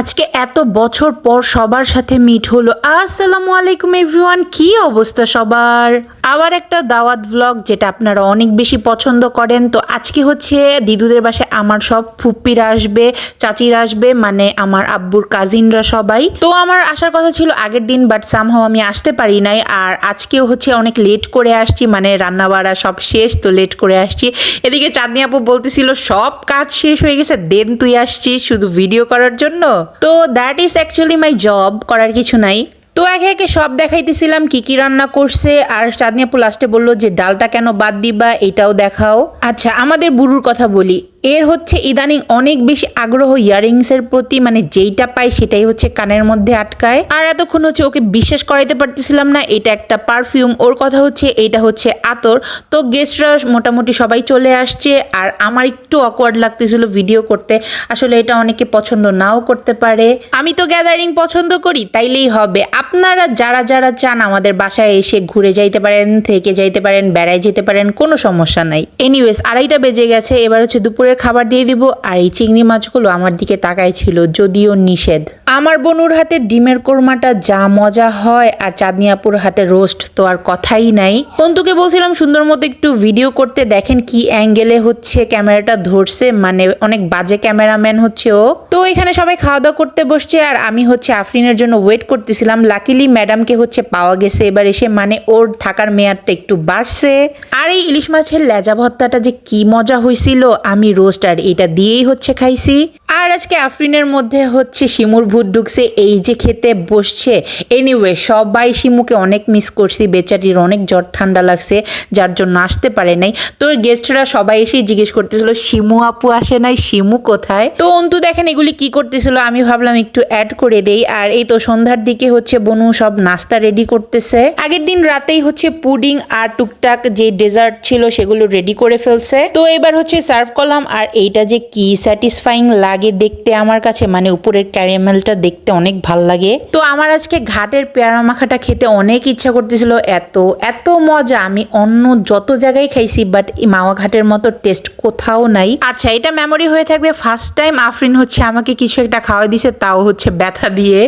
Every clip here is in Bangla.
আজকে এত বছর পর সবার সাথে মিট হলো। আসসালামু আলাইকুম এভরিওয়ান কি অবস্থা সবার? আবার একটা দাওয়াত ভ্লগ যেটা আপনারা অনেক বেশি পছন্দ করেন। তো আজকে হচ্ছে দিদুদের বাসায় আমার সব ফুপ্পিরা আসবে, চাচিরা আসবে মানে আমার আব্বুর কাজিনরা সবাই। তো আমার আসার কথা ছিল আগের দিন বাট সামহাও আমি আসতে পারি নাই। আর আজকেও হচ্ছে অনেক লেট করে আসছি মানে রান্না বাড়া সব শেষ, তো লেট করে আসছি। এদিকে চাঁদনি আপু বলতেছিল, সব কাজ শেষ হয়ে গেছে, দেন তুই আসছিস শুধু ভিডিও করার জন্য? তো that is actually my job করার কিছু নাই। তো একে একে সব দেখাইতেছিলাম কি কি রান্না করছে, আর চাঁদনি আপু লাস্টে বলল যে ডালটা কেন বাদ দিবা, এটাও দেখাও। আচ্ছা আমাদের বুড়ুর কথা বলি। এর হচ্ছে ইদানিং অনেক বেশি আগ্রহ ইয়ারিংস এর প্রতি মানে যেইটা পাই সেটাই হচ্ছে কানের মধ্যে আটকায়। আর এতক্ষণ হচ্ছে ওকে বিশ্বাস করাইতে পারতেছিলাম না, এটা একটা পারফিউম, ওর কথা হচ্ছে এইটা হচ্ছে আতর। তো গেস্টরা মোটামুটি সবাই চলে আসছে, আর আমার একটু অকওয়ার্ড লাগতেছিল ভিডিও করতে। আসলে এটা অনেকে পছন্দ নাও করতে পারে। আমি তো গ্যাদারিং পছন্দ করি, তাইলেই হবে। আপনারা যারা যারা চান আমাদের বাসায় এসে ঘুরে যাইতে পারেন, থেকে যাইতে পারেন, বেড়ায় যেতে পারেন, কোনো সমস্যা নাই। এনিওয়েজ আড়াইটা বেজে গেছে, এবার হচ্ছে দুপুরের খাবার দিয়ে দিব আর এই চিংড়ি মাছগুলো আমার দিকে তাকাই ছিল যদিও নিষেধ। আমার বনুর হাতে ডিমের কোরমাটা যা মজা হয় আর চাঁদনি আপুর হাতে রোস্ট তো আর কথাই নাই। বন্ধুকে বলছিলাম সুন্দর মতো একটু ভিডিও করতে, দেখেন কি অ্যাঙ্গেলে হচ্ছে ক্যামেরাটা ধরছে মানে অনেক বাজে ক্যামেরাম্যান হচ্ছে ও। তো এখানে সবাই খাওয়া দাওয়া করতে বসছে আর আমি হচ্ছে আফরিনের জন্য ওয়েট করতেছিলাম। লাকিলি ম্যাডামকে হচ্ছে পাওয়া গেছে, এবার এসে মানে ওর থাকার মেয়াদটা একটু বাড়ছে। আর এই ইলিশ মাছের লেজা ভর্তাটা যে কি মজা হয়েছিল আমি রোস্ট আর এটা দিয়েই হচ্ছে খাইছি। আর আজকে আফরিনের মধ্যে হচ্ছে শিমুর ভূত ঢুকছে, এই যে খেতে বসছে। এনিওয়ে সবাই শিমুকে অনেক মিস করছি, বেচারির অনেক জ্বর ঠান্ডা লাগছে, যার জন্য আসতে পারে নাই। তো গেস্টরা সবাই এসে জিজ্ঞেস করতেছিল, শিমু আপু আসে নাই? শিমু কোথায়? তো অন্তু দেখেন এগুলি কি করতেছিল, আমি ভাবলাম একটু অ্যাড করে দেই। আর এই তো সন্ধ্যার দিকে হচ্ছে বনু সব নাস্তা রেডি করতেছে। আগের দিন রাতেই হচ্ছে পুডিং আর টুকটাক যে ডেজার্ট ছিল, সেগুলো রেডি করে ফেলছে। তো এবার হচ্ছে সার্ভ করলাম, আর এইটা যে কি স্যাটিসফাইং লাগে। দেখতে আমার কাছে মানে উপরের ক্যারামেলটা দেখতে অনেক ভালো লাগে। তো আমার আজকে ঘাটের পেয়ারা মাখাটা খেতে অনেক ইচ্ছা করতেছিল, এত এত মজা। আমি অন্য যত জায়গায় খাইছি বাট মাওয়া ঘাটের মতো টেস্ট কোথাও নাই। আচ্ছা এটা মেমোরি হয়ে থাকবে ফার্স্ট টাইম আফরিন হচ্ছে আমাকে কিছু একটা খাওয়া দিছে, তাও হচ্ছে ব্যথা দিয়ে।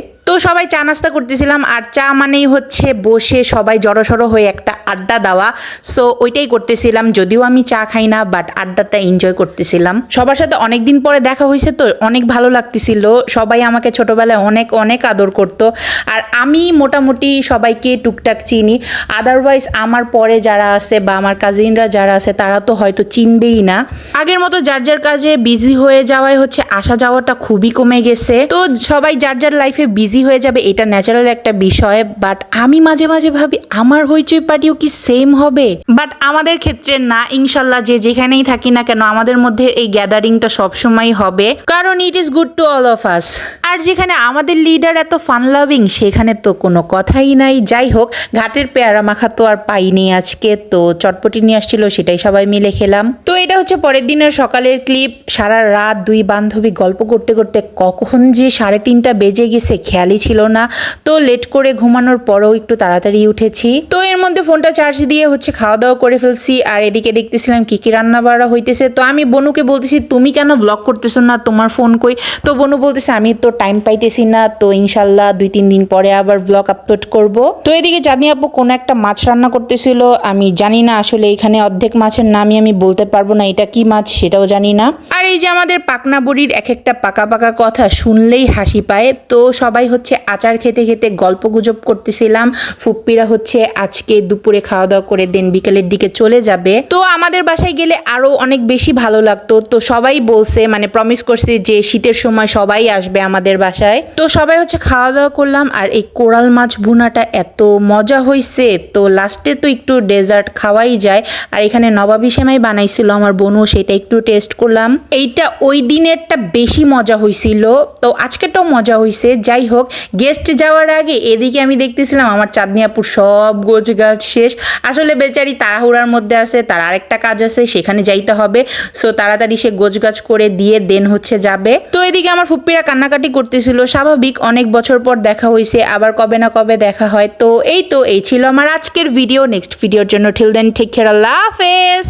সবাই চা নাস্তা করতেছিলাম, আর চা মানেই হচ্ছে বসে সবাই জড়সড়ো হয়ে একটা আড্ডা দেওয়া। সো ওইটাই করতেছিলাম, যদিও আমি চা খাই না বাট আড্ডাটা এনজয় করতেছিলাম। সবার সাথে অনেক দিন পরে দেখা হয়েছে তো, অনেক ভালো লাগতেছিল। সবাই আমাকে ছোটবেলায় অনেক অনেক আদর করতো। আর আমি মোটামুটি সবাইকে টুকটাক চিনি। আদারওয়াইজ আমার পরে যারা আছে বা আমার কাজিনরা যারা আছে, তারা তো হয়তো চিনবেই না। আগের মতো যার যার কাজে বিজি হয়ে যাওয়ায় হচ্ছে আসা যাওয়াটা খুবই কমে গেছে। তো সবাই যার যার লাইফে বিজি হয়ে যাবে, এটা ন্যাচারাল একটা বিষয় বাট আমি মাঝে মাঝে ভাবি, আমার হইচই পার্টিও কি সেম হবে? বাট আমাদের ক্ষেত্রে না, ইনশাল্লাহ যে যেখানেই থাকি না কেন, আমাদের মধ্যে এই গ্যাদারিংটা সবসময় হবে, কারণ it is good to all of us আর যেখানে আমাদের লিডার এত ফান লাভিং সেখানে তো কোনো কথাই নাই। যাই হোক, ঘাটের পেয়ারা মাখা তো আর পাইনি আজকে, তো চটপটি নিয়ে আসছিল, সেটাই সবাই মিলে খেলাম। তো এটা হচ্ছে পরের দিনের সকালের ক্লিপ সারা রাত দুই বান্ধবী গল্প করতে করতে কখন যে সাড়ে তিনটা বেজে গেছে, খেয়ালই ছিল না। তো লেট করে ঘুমানোর পরেও একটু তাড়াতাড়ি উঠেছি। তো এর মধ্যে ফোনটা চার্জ দিয়ে হচ্ছে খাওয়া দাওয়া করে ফেলছি, আর এদিকে দেখতেছিলাম কি কি রান্না বাড়া হইতেছে। তো আমি বনুকে বলতেছি, তুমি কেন ব্লগ করতেছো না? তোমার ফোন কই? তো বনু বলতেছে, আমি তো টাইম পাইতেছি না, তো ইনশাল্লাহ দুই, তিন দিন পরে আবার ব্লগ আপলোড করব। তো এদিকে জানি আপু কোনো একটা মাছ রান্না করতেছিল, আমি জানি না আসলে এখানে অর্ধেক মাছের নামই আমি বলতে পারব না, এটা কি মাছ সেটাও জানি না। আর এই যে আমাদের পাকনা বড়ির এক একটা পাকা পাকা কথা শুনলেই হাসি পায়, তো সবাই হচ্ছে আচার খেতে খেতে গল্প গুজব করতেছিলাম, ফুপ্পিরা হচ্ছে আজকে দুপুরে খাওয়া দাওয়া করে দেন বিকেলের দিকে চলে যাবে। তো আমাদের বাসায় গেলে আরও অনেক বেশি ভালো লাগতো, তো সবাই বলছে মানে প্রমিস করছে যে শীতের সময় সবাই আসবে আমাদের বাসায়। তো সবাই হচ্ছে খাওয়া দাওয়া করলাম আর এই কোরাল মাছ ভুনাটা এত মজা হয়েছে তো লাস্টে তো একটু ডেজার্ট খাওয়াই যায়। আর এখানে নবাবি সেমাই বানাইছিল, আমার বোনও সেটা একটু টেস্ট করলাম। এইটা ওই দিনেরটা বেশি মজা হয়েছিল তো আজকেরটাও মজা হয়েছে যাই হোক গেস্ট যাওয়ার আগে এদিকে আমি দেখতেছিলাম আমার চাঁদনিয়াপুর সব গোছ গাছ শেষ। আসলে বেচারি তাড়াহুড়ার মধ্যে আছে, তার আরেকটা কাজ আছে, সেখানে যাইতে হবে। সো তাড়াতাড়ি সে গোছ গাছ করে দিয়ে দেন হচ্ছে যাবে। তো এদিকে আমার ফুপ্পিরা কান্নাকাটি করতেছিল। স্বাভাবিক অনেক বছর পর দেখা হয়েছে আবার কবে না কবে দেখা হয়। তো এই তো এই ছিল আমার আজকের ভিডিও নেক্সট ভিডিওর জন্য ঠিল দেন ঠিক খেয়ার আল্লাহ হাফেজ।